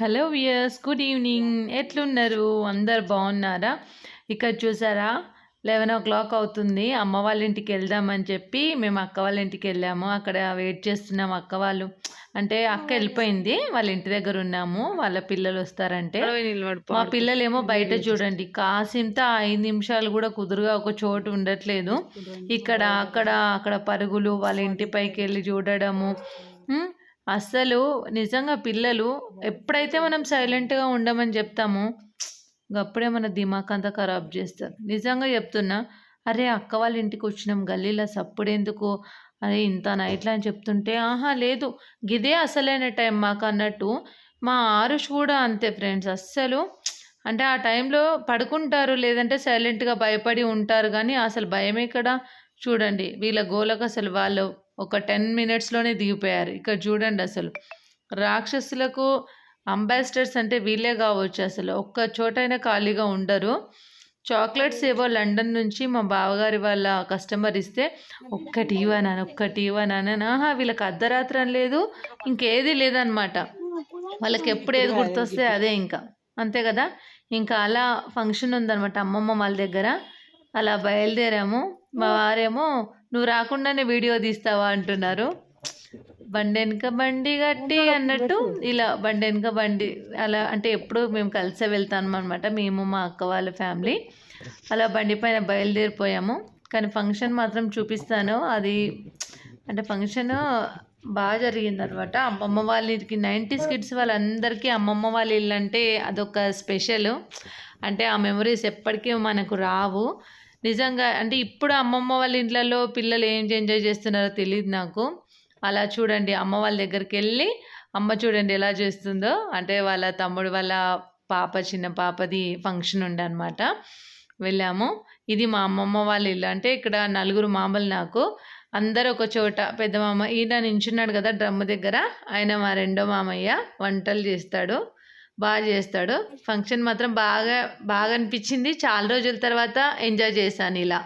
Hello viewers good evening ఎట్లున్నారు? అందరు బాగున్నారా? ఇక్కడ చూసారా? లెవెన్ ఓ క్లాక్ అవుతుంది. అమ్మ వాళ్ళ ఇంటికి వెళ్దామని చెప్పి మేము అక్క వాళ్ళ ఇంటికి వెళ్ళాము. అక్కడ వెయిట్ చేస్తున్నాము అక్క వాళ్ళు. అంటే అక్క వెళ్ళిపోయింది. వాళ్ళ ఇంటి దగ్గర ఉన్నాము. వాళ్ళ పిల్లలు వస్తారంటే. మా పిల్లలేమో బయట చూడండి. కాసింత ఐదు నిమిషాలు కూడా కుదురుగా ఒక చోటు ఉండట్లేదు. ఇక్కడ అక్కడ అక్కడ పరుగులు వాళ్ళ ఇంటి పైకి వెళ్ళి చూడడము. అస్సలు నిజంగా పిల్లలు ఎప్పుడైతే మనం సైలెంట్గా ఉండమని చెప్తామో అప్పుడే మన దిమాక్ అంతా ఖరాబ్ చేస్తారు నిజంగా చెప్తున్నా అరే అక్క వాళ్ళ ఇంటికి వచ్చినాం గల్లీలో సప్పుడెందుకు? అరే ఇంత నైట్లా అని చెప్తుంటే ఆహా లేదు గిదే అసలైన టైం మాకు అన్నట్టు మా ఆరుష్ కూడా అంతే ఫ్రెండ్స్. అస్సలు అంటే ఆ టైంలో పడుకుంటారు లేదంటే సైలెంట్గా భయపడి ఉంటారు కానీ అసలు భయం ఎక్కడ చూడండి వీళ్ళ గోలకు అసలు వాళ్ళు ఒక టెన్ మినిట్స్లోనే దిగిపోయారు. ఇక్కడ చూడండి అసలు. రాక్షసులకు అంబాసిడర్స్ అంటే వీళ్ళే కావచ్చు అసలు. ఒక్క చోటైనా ఖాళీగా ఉండరు. చాక్లెట్స్ ఏవో లండన్ నుంచి మా బావగారి వాళ్ళ కస్టమర్ ఇస్తే ఒక్కటి ఇవ్వనాను ఒక్కటి ఇవ్వనాను ఆహా వీళ్ళకి అర్ధరాత్రం లేదు ఇంకేది లేదనమాట వాళ్ళకి ఎప్పుడు ఏది గుర్తొస్తే అదే ఇంకా. అంతే కదా? ఇంకా అలా ఫంక్షన్ ఉందనమాట అమ్మమ్మ వాళ్ళ దగ్గర. అలా బయలుదేరాము. మా వారేమో నువ్వు రాకుండానే వీడియో తీస్తావా? అంటున్నారు. బండి వెనుక బండి గట్టి. అన్నట్టు ఇలా బండి వెనుక బండి అలా అంటే ఎప్పుడు మేము కలిసే వెళ్తాం అనమాట మేము మా అక్క వాళ్ళ ఫ్యామిలీ. అలా బండి పైన బయలుదేరిపోయాము. కానీ ఫంక్షన్ మాత్రం చూపిస్తాను. అది అంటే ఫంక్షన్ బాగా జరిగింది అనమాట అమ్మమ్మ వాళ్ళ ఇంటికి నైంటీస్ కిడ్స్ వాళ్ళందరికీ అమ్మమ్మ వాళ్ళ ఇల్లు అంటే అదొక స్పెషల్. అంటే ఆ మెమరీస్ ఎప్పటికీ మనకు రావు. నిజంగా అంటే ఇప్పుడు అమ్మమ్మ వాళ్ళ ఇంట్లలో పిల్లలు ఏం ఎంజాయ్ చేస్తున్నారో తెలియదు నాకు. అలా చూడండి అమ్మ వాళ్ళ దగ్గరికి వెళ్ళి అమ్మ చూడండి ఎలా చేస్తుందో. అంటే వాళ్ళ తమ్ముడు వాళ్ళ పాప చిన్న పాపది ఫంక్షన్ ఉండే అనమాట వెళ్ళాము. ఇది మా అమ్మమ్మ వాళ్ళ ఇల్లు. అంటే ఇక్కడ నలుగురు మామలు నాకు. అందరూ ఒక చోట పెద్ద మామ ఈయన నించున్నాడు కదా డ్రమ్ము దగ్గర. ఆయన మా రెండో మామయ్య వంటలు చేస్తాడు. బాగా చేస్తాడు. ఫంక్షన్ మాత్రం బాగా బాగా అనిపించింది. చాలా రోజుల తర్వాత ఎంజాయ్ చేశాను ఇలా.